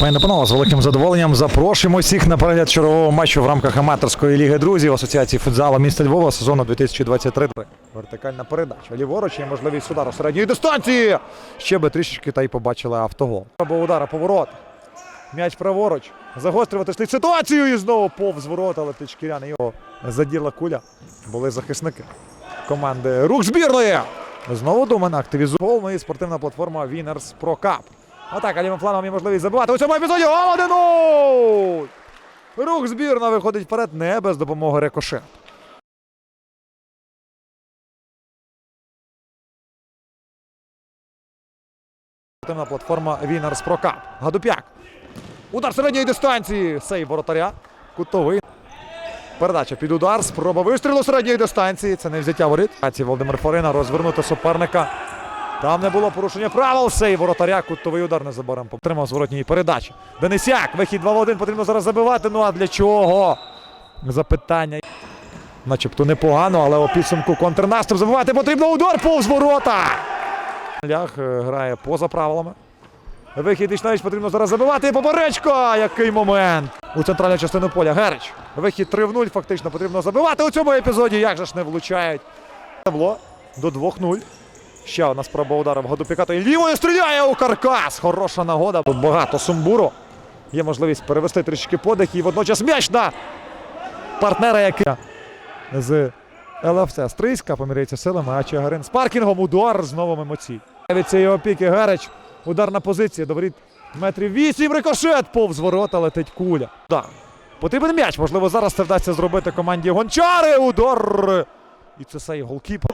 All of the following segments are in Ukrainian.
Пані панове, з великим задоволенням запрошуємо всіх на перегляд чергового матчу в рамках аматорської ліги друзів Асоціації футзалу міста Львова сезону 2023. Вертикальна передача. Ліворуч є можливість удару середньої дистанції. Ще би трішечки та й побачили автогол. Або удара поворот. М'яч праворуч. Загострювати слід ситуацію і знову повз ворота летить шкіряний. Його заділа куля. Були захисники команди Рух збірної. Знову активізує гол. Ну і спортивна платформа Winners Pro Cup. Атака лівим флангом є можливість забивати у цьому епізоді. Гол 1-0! Рух збірна виходить вперед не без допомоги рикошет. Спортивна платформа Pro Cup. Гадупяк. Удар середньої дистанції. Сейв воротаря. Кутовий. Передача під удар. Спроба вистрілу середньої дистанції. Це не взяття воріт. Володимир Форина розвернути суперника. Там не було порушення правил. Сейв воротаря. Кутовий удар незабаром потримав зворотньої передачі. Денисяк. Вихід 2 в 1. Потрібно зараз забивати. Ну а для чого? Запитання. Начебто непогано, але у підсумку контрнаступ забивати потрібно удар повз ворота. Лях е, грає поза правилами. Вихід Ічневич потрібно зараз забивати. І поперечка! Який момент! У центральну частину поля. Герич. Вихід 3 в 0. Фактично потрібно забивати у цьому епізоді. Як же ж не влучають. Табло до 2-0. Ще одна спроба удару в году пікати. Лівою стріляє у каркас. Хороша нагода. Багато сумбуру. Є можливість перевести трішки подих і водночас м'яч на партнера, який з ЛФЦ Стрийська поміряється силами, а Чагарин з паркінгом. Удар знову емоцій. Від цієї опіки Герич. Удар на позиції. До воріт метрів 8. Рикошет повз ворота летить куля. Да. Потрібен м'яч. Можливо, зараз це вдасться зробити команді Гончари. Удар. І це сей голкіпер.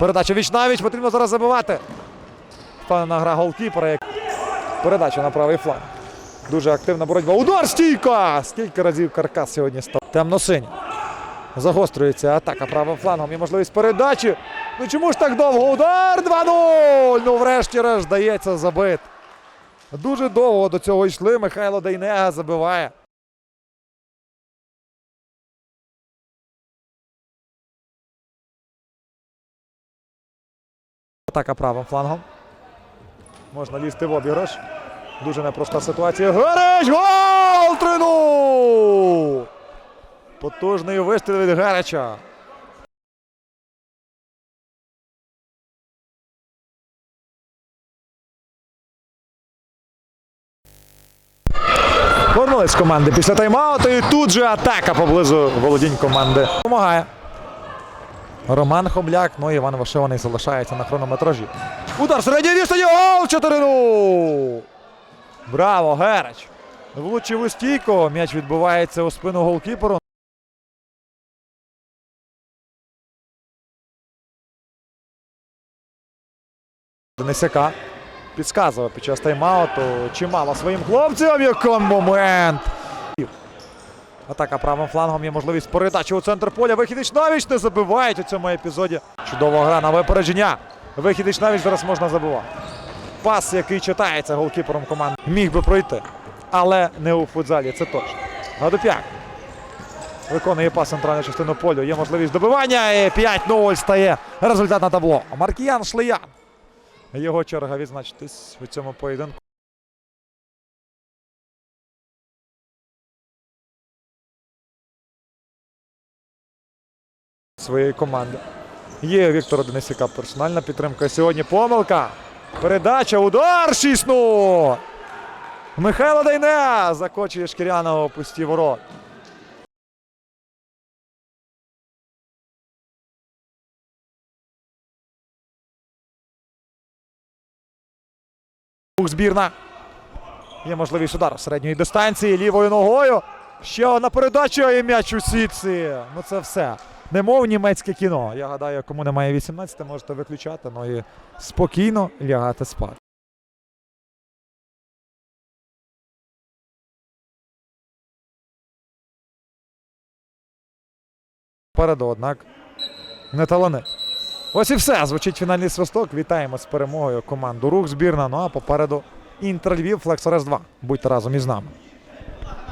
Передача віч навіч. Потрібно зараз забивати. Впевнена гра голкіпера. Передача на правий фланг. Дуже активна боротьба. Удар стійка! Скільки разів каркас сьогодні став. Темно-синій. Загострюється атака правим флангом. Є можливість передачі. Ну чому ж так довго? Удар 2-0! Ну врешті-решт дається забит. Дуже довго до цього йшли. Михайло Дейнега забиває. Атака правим флангом. Можна лізти в обіграш. Дуже непроста ситуація. Гарич! Гол! 3-0! Потужний вистріл від Гарича. Повернулись команди після тайм-ауту і тут же атака поблизу володінь команди. Помагає. Роман Хобляк, ну і Іван Вишиваний залишається на хронометражі. Удар середньої відстані, гол 4-0! Браво, Герач! Влучив у стійку, м'яч відбувається у спину голкіперу. Денисяка підказував під час тайм-ауту чимало своїм хлопцям. Який момент! Атака правим флангом є можливість передачі у центр поля. Вихідич навіч не забивають у цьому епізоді. Чудова гра на випередження. Вихідич навіч зараз можна забивати. Пас, який читається голкіпером команди, міг би пройти. Але не у футзалі, це точно. Гадупяк. Виконує пас центральну частину полю. Є можливість добивання. І 5-0 стає результат на табло. Маркіян Шлеян. Його черга відзначитись у цьому поєдинку. Своєї команди. Є Віктора Денисяка персональна підтримка. Сьогодні помилка. Передача, удар 6-0. Михайло Дайне закочує шкіряного пусті ворот. Збірна. Є можливість удару середньої дистанції лівою ногою. Ще одна передача і м'яч у сітці. Ну це все. Немов німецьке кіно. Я гадаю, кому немає 18, можете виключати, ну і спокійно лягати спати. Попереду, однак, не талани. Ось і все. Звучить фінальний свисток. Вітаємо з перемогою команду Рух збірна. Ну а попереду Інтер Львів Флекс 2 Будьте разом із нами.